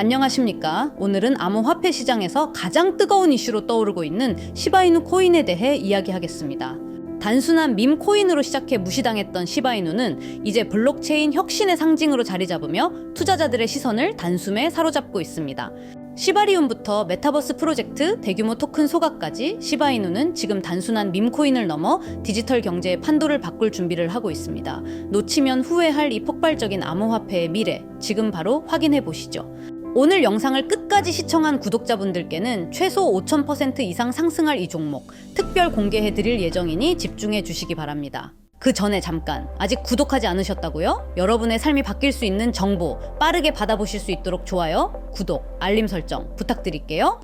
안녕하십니까. 오늘은 암호화폐 시장에서 가장 뜨거운 이슈로 떠오르고 있는 시바이누 코인에 대해 이야기하겠습니다. 단순한 밈 코인으로 시작해 무시당했던 시바이누는 이제 블록체인 혁신의 상징으로 자리 잡으며 투자자들의 시선을 단숨에 사로잡고 있습니다. 시바리움부터 메타버스 프로젝트, 대규모 토큰 소각까지 시바이누는 지금 단순한 밈코인을 넘어 디지털 경제의 판도를 바꿀 준비를 하고 있습니다. 놓치면 후회할 이 폭발적인 암호화폐의 미래, 지금 바로 확인해 보시죠. 오늘 영상을 끝까지 시청한 구독자분들께는 최소 5,000% 이상 상승할 이 종목 특별 공개해 드릴 예정이니 집중해 주시기 바랍니다. 그 전에 잠깐 아직 구독하지 않으셨다고요? 여러분의 삶이 바뀔 수 있는 정보 빠르게 받아보실 수 있도록 좋아요, 구독, 알림 설정 부탁드릴게요.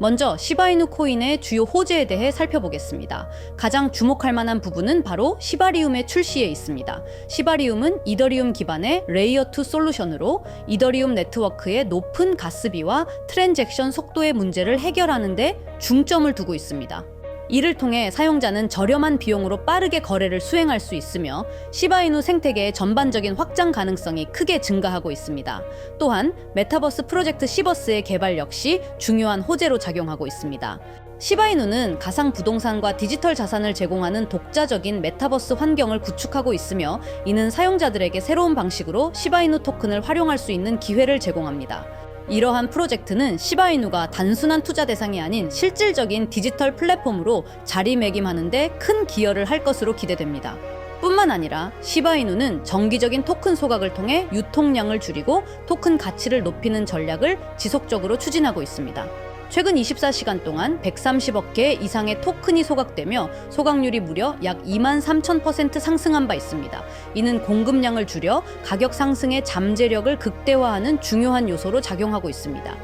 먼저 시바이누 코인의 주요 호재에 대해 살펴보겠습니다. 가장 주목할 만한 부분은 바로 시바리움의 출시에 있습니다. 시바리움은 이더리움 기반의 레이어 2 솔루션으로 이더리움 네트워크의 높은 가스비와 트랜잭션 속도의 문제를 해결하는 데 중점을 두고 있습니다. 이를 통해 사용자는 저렴한 비용으로 빠르게 거래를 수행할 수 있으며 시바이누 생태계의 전반적인 확장 가능성이 크게 증가하고 있습니다. 또한 메타버스 프로젝트 시버스의 개발 역시 중요한 호재로 작용하고 있습니다. 시바이누는 가상 부동산과 디지털 자산을 제공하는 독자적인 메타버스 환경을 구축하고 있으며 이는 사용자들에게 새로운 방식으로 시바이누 토큰을 활용할 수 있는 기회를 제공합니다. 이러한 프로젝트는 시바이누가 단순한 투자 대상이 아닌 실질적인 디지털 플랫폼으로 자리매김하는데 큰 기여를 할 것으로 기대됩니다. 뿐만 아니라 시바이누는 정기적인 토큰 소각을 통해 유통량을 줄이고 토큰 가치를 높이는 전략을 지속적으로 추진하고 있습니다. 최근 24시간 동안 130억 개 이상의 토큰이 소각되며 소각률이 무려 약 2만 3천% 상승한 바 있습니다. 이는 공급량을 줄여 가격 상승의 잠재력을 극대화하는 중요한 요소로 작용하고 있습니다.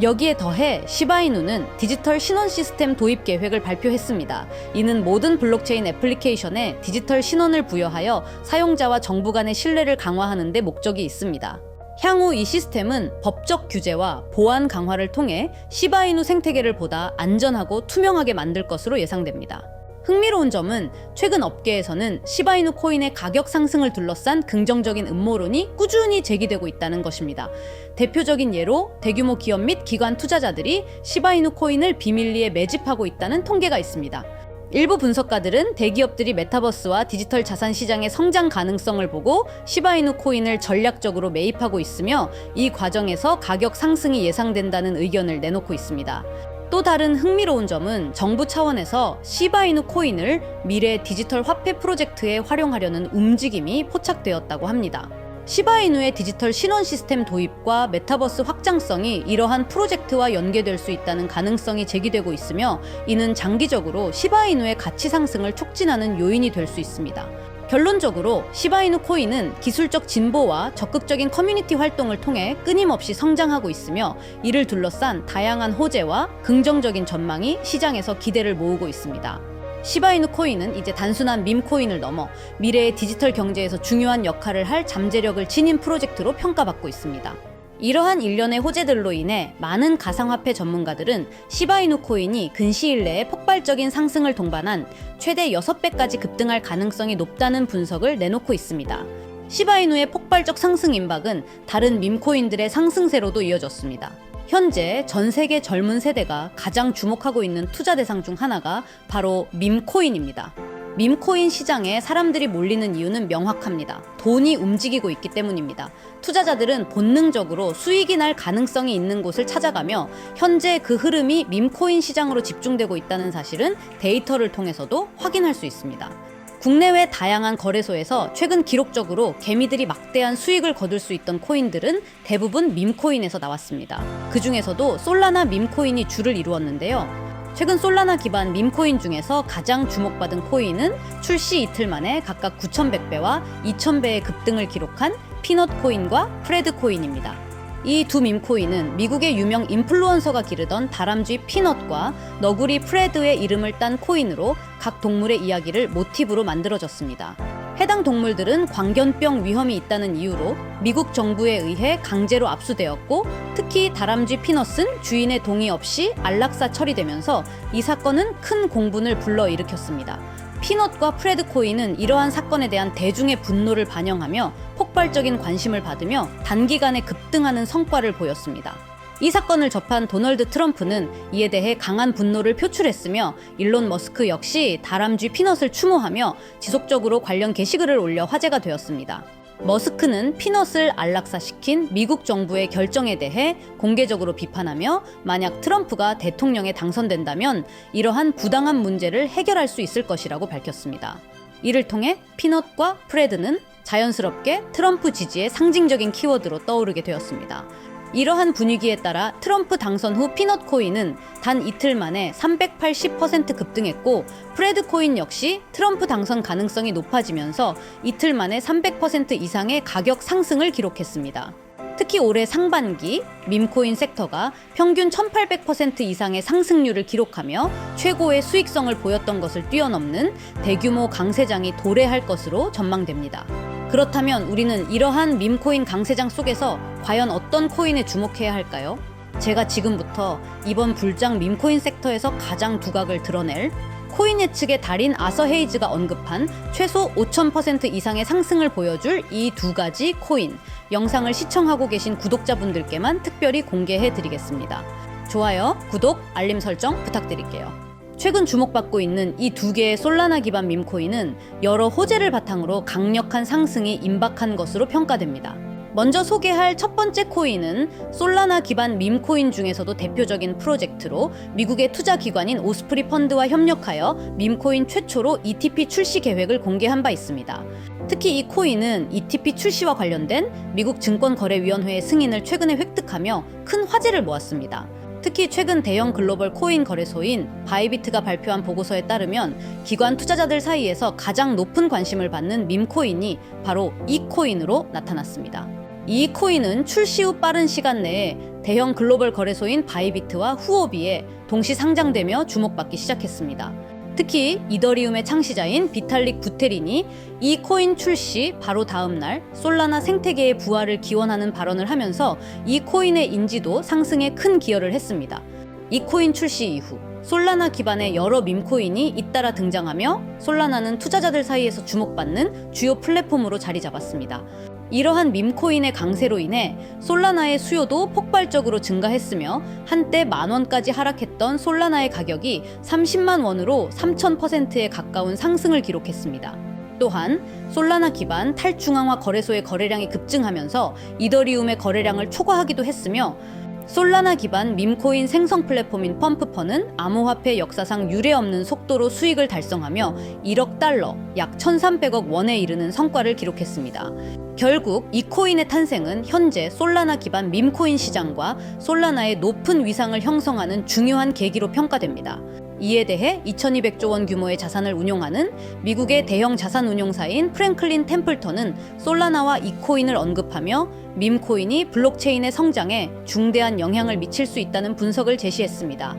여기에 더해 시바이누는 디지털 신원 시스템 도입 계획을 발표했습니다. 이는 모든 블록체인 애플리케이션에 디지털 신원을 부여하여 사용자와 정부 간의 신뢰를 강화하는 데 목적이 있습니다. 향후 이 시스템은 법적 규제와 보안 강화를 통해 시바이누 생태계를 보다 안전하고 투명하게 만들 것으로 예상됩니다. 흥미로운 점은 최근 업계에서는 시바이누 코인의 가격 상승을 둘러싼 긍정적인 음모론이 꾸준히 제기되고 있다는 것입니다. 대표적인 예로 대규모 기업 및 기관 투자자들이 시바이누 코인을 비밀리에 매집하고 있다는 통계가 있습니다. 일부 분석가들은 대기업들이 메타버스와 디지털 자산 시장의 성장 가능성을 보고 시바이누 코인을 전략적으로 매입하고 있으며 이 과정에서 가격 상승이 예상된다는 의견을 내놓고 있습니다. 또 다른 흥미로운 점은 정부 차원에서 시바이누 코인을 미래 디지털 화폐 프로젝트에 활용하려는 움직임이 포착되었다고 합니다. 시바이누의 디지털 신원 시스템 도입과 메타버스 확장성이 이러한 프로젝트와 연계될 수 있다는 가능성이 제기되고 있으며 이는 장기적으로 시바이누의 가치 상승을 촉진하는 요인이 될 수 있습니다. 결론적으로 시바이누 코인은 기술적 진보와 적극적인 커뮤니티 활동을 통해 끊임없이 성장하고 있으며 이를 둘러싼 다양한 호재와 긍정적인 전망이 시장에서 기대를 모으고 있습니다. 시바이누 코인은 이제 단순한 밈 코인을 넘어 미래의 디지털 경제에서 중요한 역할을 할 잠재력을 지닌 프로젝트로 평가받고 있습니다. 이러한 일련의 호재들로 인해 많은 가상화폐 전문가들은 시바이누 코인이 근시일 내에 폭발적인 상승을 동반한 최대 6배까지 급등할 가능성이 높다는 분석을 내놓고 있습니다. 시바이누의 폭발적 상승 임박은 다른 밈코인들의 상승세로도 이어졌습니다. 현재 전 세계 젊은 세대가 가장 주목하고 있는 투자 대상 중 하나가 바로 밈코인입니다. 밈코인 시장에 사람들이 몰리는 이유는 명확합니다. 돈이 움직이고 있기 때문입니다. 투자자들은 본능적으로 수익이 날 가능성이 있는 곳을 찾아가며 현재 그 흐름이 밈코인 시장으로 집중되고 있다는 사실은 데이터를 통해서도 확인할 수 있습니다. 국내외 다양한 거래소에서 최근 기록적으로 개미들이 막대한 수익을 거둘 수 있던 코인들은 대부분 밈코인에서 나왔습니다. 그 중에서도 솔라나 밈코인이 주를 이루었는데요. 최근 솔라나 기반 밈코인 중에서 가장 주목받은 코인은 출시 이틀 만에 각각 9,100배와 2,000배의 급등을 기록한 피넛 코인과 프레드 코인입니다. 이 두 밈코인은 미국의 유명 인플루언서가 기르던 다람쥐 피넛과 너구리 프레드의 이름을 딴 코인으로 각 동물의 이야기를 모티브로 만들어졌습니다. 해당 동물들은 광견병 위험이 있다는 이유로 미국 정부에 의해 강제로 압수되었고 특히 다람쥐 피넛은 주인의 동의 없이 안락사 처리되면서 이 사건은 큰 공분을 불러일으켰습니다. 피넛과 프레드 코인은 이러한 사건에 대한 대중의 분노를 반영하며 폭발적인 관심을 받으며 단기간에 급등하는 성과를 보였습니다. 이 사건을 접한 도널드 트럼프는 이에 대해 강한 분노를 표출했으며 일론 머스크 역시 다람쥐 피넛을 추모하며 지속적으로 관련 게시글을 올려 화제가 되었습니다. 머스크는 피넛을 안락사시킨 미국 정부의 결정에 대해 공개적으로 비판하며 만약 트럼프가 대통령에 당선된다면 이러한 부당한 문제를 해결할 수 있을 것이라고 밝혔습니다. 이를 통해 피넛과 프레드는 자연스럽게 트럼프 지지의 상징적인 키워드로 떠오르게 되었습니다. 이러한 분위기에 따라 트럼프 당선 후 피넛 코인은 단 이틀 만에 380% 급등했고 프레드 코인 역시 트럼프 당선 가능성이 높아지면서 이틀 만에 300% 이상의 가격 상승을 기록했습니다. 특히 올해 상반기 밈코인 섹터가 평균 1800% 이상의 상승률을 기록하며 최고의 수익성을 보였던 것을 뛰어넘는 대규모 강세장이 도래할 것으로 전망됩니다. 그렇다면 우리는 이러한 밈코인 강세장 속에서 과연 어떤 코인에 주목해야 할까요? 제가 지금부터 이번 불장 밈코인 섹터에서 가장 두각을 드러낼 코인 예측의 달인 아서 헤이즈가 언급한 최소 5,000% 이상의 상승을 보여줄 이 두 가지 코인 영상을 시청하고 계신 구독자분들께만 특별히 공개해 드리겠습니다. 좋아요, 구독, 알림 설정 부탁드릴게요. 최근 주목받고 있는 이 두 개의 솔라나 기반 밈코인은 여러 호재를 바탕으로 강력한 상승이 임박한 것으로 평가됩니다. 먼저 소개할 첫 번째 코인은 솔라나 기반 밈코인 중에서도 대표적인 프로젝트로 미국의 투자 기관인 오스프리 펀드와 협력하여 밈코인 최초로 ETP 출시 계획을 공개한 바 있습니다. 특히 이 코인은 ETP 출시와 관련된 미국 증권거래위원회의 승인을 최근에 획득하며 큰 화제를 모았습니다. 특히 최근 대형 글로벌 코인 거래소인 바이비트가 발표한 보고서에 따르면 기관 투자자들 사이에서 가장 높은 관심을 받는 밈코인이 바로 이 코인으로 나타났습니다. 이 코인은 출시 후 빠른 시간 내에 대형 글로벌 거래소인 바이비트와 후오비에 동시 상장되며 주목받기 시작했습니다. 특히 이더리움의 창시자인 비탈릭 부테린이 이 코인 출시 바로 다음 날 솔라나 생태계의 부활을 기원하는 발언을 하면서 이 코인의 인지도 상승에 큰 기여를 했습니다. 이 코인 출시 이후 솔라나 기반의 여러 밈코인이 잇따라 등장하며 솔라나는 투자자들 사이에서 주목받는 주요 플랫폼으로 자리 잡았습니다. 이러한 밈코인의 강세로 인해 솔라나의 수요도 폭발적으로 증가했으며 한때 만 원까지 하락했던 솔라나의 가격이 30만 원으로 3000%에 가까운 상승을 기록했습니다. 또한 솔라나 기반 탈중앙화 거래소의 거래량이 급증하면서 이더리움의 거래량을 초과하기도 했으며 솔라나 기반 밈코인 생성 플랫폼인 펌프펀은 암호화폐 역사상 유례없는 속도로 수익을 달성하며 1억 달러, 약 1,300억 원에 이르는 성과를 기록했습니다. 결국 이 코인의 탄생은 현재 솔라나 기반 밈코인 시장과 솔라나의 높은 위상을 형성하는 중요한 계기로 평가됩니다. 이에 대해 2200조 원 규모의 자산을 운용하는 미국의 대형 자산 운용사인 프랭클린 템플턴은 솔라나와 이 코인을 언급하며 밈코인이 블록체인의 성장에 중대한 영향을 미칠 수 있다는 분석을 제시했습니다.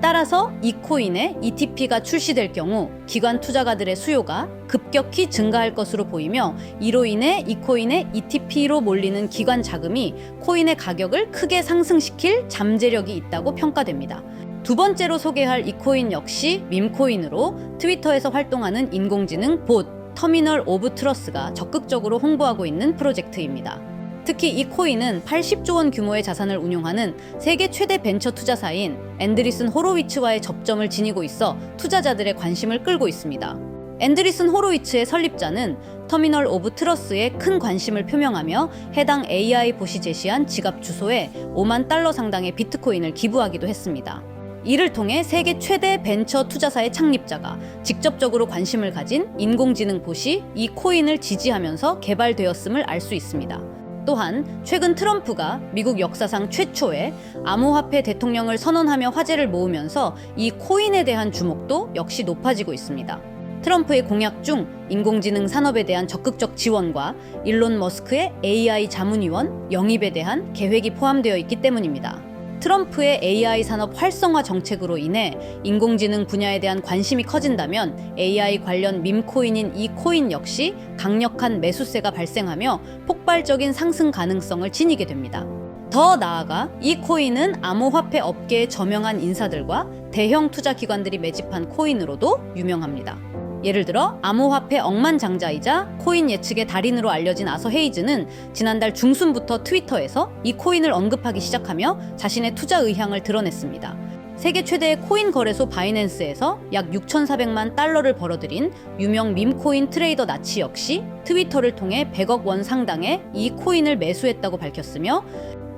따라서 이 코인에 ETP가 출시될 경우 기관 투자가들의 수요가 급격히 증가할 것으로 보이며 이로 인해 이 코인의 ETP로 몰리는 기관 자금이 코인의 가격을 크게 상승시킬 잠재력이 있다고 평가됩니다. 두 번째로 소개할 이 코인 역시 밈코인으로 트위터에서 활동하는 인공지능 봇 터미널 오브 트러스가 적극적으로 홍보하고 있는 프로젝트입니다. 특히 이 코인은 80조 원 규모의 자산을 운용하는 세계 최대 벤처 투자사인 앤드리슨 호로위츠와의 접점을 지니고 있어 투자자들의 관심을 끌고 있습니다. 앤드리슨 호로위츠의 설립자는 터미널 오브 트러스에 큰 관심을 표명하며 해당 AI 봇이 제시한 지갑 주소에 5만 달러 상당의 비트코인을 기부하기도 했습니다. 이를 통해 세계 최대 벤처 투자사의 창립자가 직접적으로 관심을 가진 인공지능 봇이 이 코인을 지지하면서 개발되었음을 알 수 있습니다. 또한 최근 트럼프가 미국 역사상 최초의 암호화폐 대통령을 선언하며 화제를 모으면서 이 코인에 대한 주목도 역시 높아지고 있습니다. 트럼프의 공약 중 인공지능 산업에 대한 적극적 지원과 일론 머스크의 AI 자문위원 영입에 대한 계획이 포함되어 있기 때문입니다. 트럼프의 AI 산업 활성화 정책으로 인해 인공지능 분야에 대한 관심이 커진다면 AI 관련 밈코인인 이 코인 역시 강력한 매수세가 발생하며 폭발적인 상승 가능성을 지니게 됩니다. 더 나아가 이 코인은 암호화폐 업계의 저명한 인사들과 대형 투자 기관들이 매집한 코인으로도 유명합니다. 예를 들어 암호화폐 억만장자이자 코인 예측의 달인으로 알려진 아서 헤이즈는 지난달 중순부터 트위터에서 이 코인을 언급하기 시작하며 자신의 투자 의향을 드러냈습니다. 세계 최대의 코인 거래소 바이낸스에서 약 6,400만 달러를 벌어들인 유명 밈코인 트레이더 나치 역시 트위터를 통해 100억 원 상당의 이 코인을 매수했다고 밝혔으며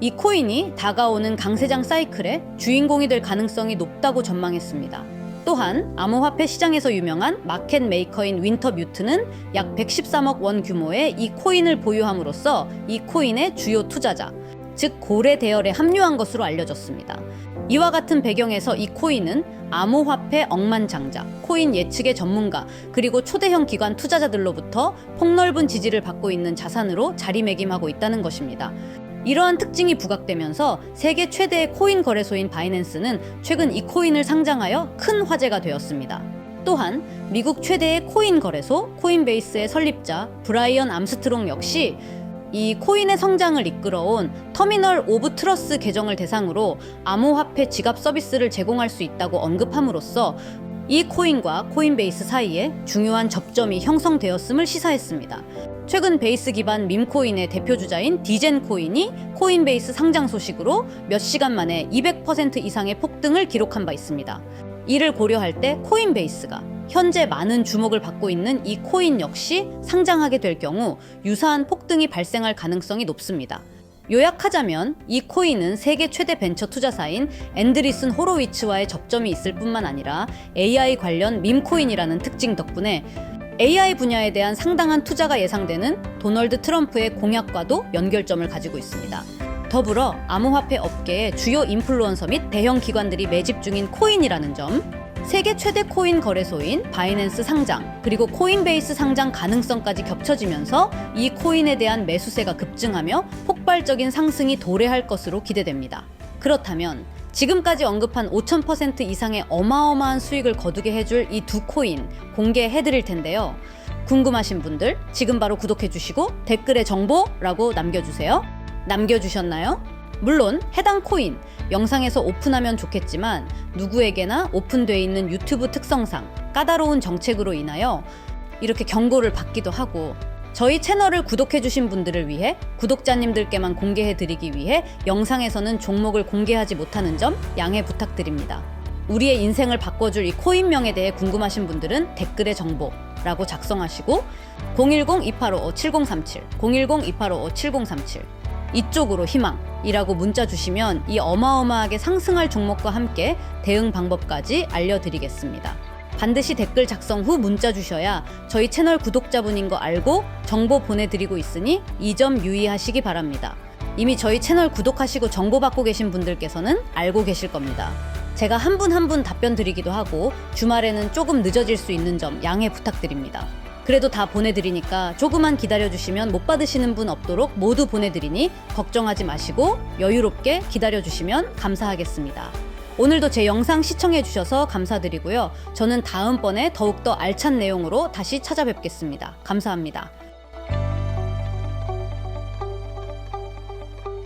이 코인이 다가오는 강세장 사이클의 주인공이 될 가능성이 높다고 전망했습니다. 또한 암호화폐 시장에서 유명한 마켓 메이커인 윈터 뮤트는 약 113억 원 규모의 이 코인을 보유함으로써 이 코인의 주요 투자자, 즉 고래 대열에 합류한 것으로 알려졌습니다. 이와 같은 배경에서 이 코인은 암호화폐 억만장자, 코인 예측의 전문가, 그리고 초대형 기관 투자자들로부터 폭넓은 지지를 받고 있는 자산으로 자리매김하고 있다는 것입니다. 이러한 특징이 부각되면서 세계 최대의 코인 거래소인 바이낸스는 최근 이 코인을 상장하여 큰 화제가 되었습니다. 또한 미국 최대의 코인 거래소 코인베이스의 설립자 브라이언 암스트롱 역시 이 코인의 성장을 이끌어온 터미널 오브 트러스 계정을 대상으로 암호화폐 지갑 서비스를 제공할 수 있다고 언급함으로써 이 코인과 코인베이스 사이에 중요한 접점이 형성되었음을 시사했습니다. 최근 베이스 기반 밈코인의 대표 주자인 디젠 코인이 코인베이스 상장 소식으로 몇 시간 만에 200% 이상의 폭등을 기록한 바 있습니다. 이를 고려할 때 코인베이스가 현재 많은 주목을 받고 있는 이 코인 역시 상장하게 될 경우 유사한 폭등이 발생할 가능성이 높습니다. 요약하자면 이 코인은 세계 최대 벤처 투자사인 앤드리슨 호로위츠와의 접점이 있을 뿐만 아니라 AI 관련 밈코인이라는 특징 덕분에 AI 분야에 대한 상당한 투자가 예상되는 도널드 트럼프의 공약과도 연결점을 가지고 있습니다. 더불어 암호화폐 업계의 주요 인플루언서 및 대형 기관들이 매집 중인 코인이라는 점, 세계 최대 코인 거래소인 바이낸스 상장, 그리고 코인베이스 상장 가능성까지 겹쳐지면서 이 코인에 대한 매수세가 급증하며 폭발적인 상승이 도래할 것으로 기대됩니다. 그렇다면 지금까지 언급한 5000% 이상의 어마어마한 수익을 거두게 해줄 이 두 코인 공개해 드릴 텐데요. 궁금하신 분들 지금 바로 구독해 주시고 댓글에 정보라고 남겨주세요. 남겨주셨나요? 물론 해당 코인 영상에서 오픈하면 좋겠지만 누구에게나 오픈돼 있는 유튜브 특성상 까다로운 정책으로 인하여 이렇게 경고를 받기도 하고 저희 채널을 구독해주신 분들을 위해 구독자님들께만 공개해드리기 위해 영상에서는 종목을 공개하지 못하는 점 양해 부탁드립니다. 우리의 인생을 바꿔줄 이 코인명에 대해 궁금하신 분들은 댓글에 정보 라고 작성하시고 010-2855-7037, 010-2855-7037 이쪽으로 희망이라고 문자 주시면 이 어마어마하게 상승할 종목과 함께 대응 방법까지 알려드리겠습니다. 반드시 댓글 작성 후 문자 주셔야 저희 채널 구독자분인 거 알고 정보 보내드리고 있으니 이 점 유의하시기 바랍니다. 이미 저희 채널 구독하시고 정보 받고 계신 분들께서는 알고 계실 겁니다. 제가 한 분 한 분 답변 드리기도 하고 주말에는 조금 늦어질 수 있는 점 양해 부탁드립니다. 그래도 다 보내드리니까 조금만 기다려주시면 못 받으시는 분 없도록 모두 보내드리니 걱정하지 마시고 여유롭게 기다려주시면 감사하겠습니다. 오늘도 제 영상 시청해주셔서 감사드리고요. 저는 다음번에 더욱더 알찬 내용으로 다시 찾아뵙겠습니다. 감사합니다.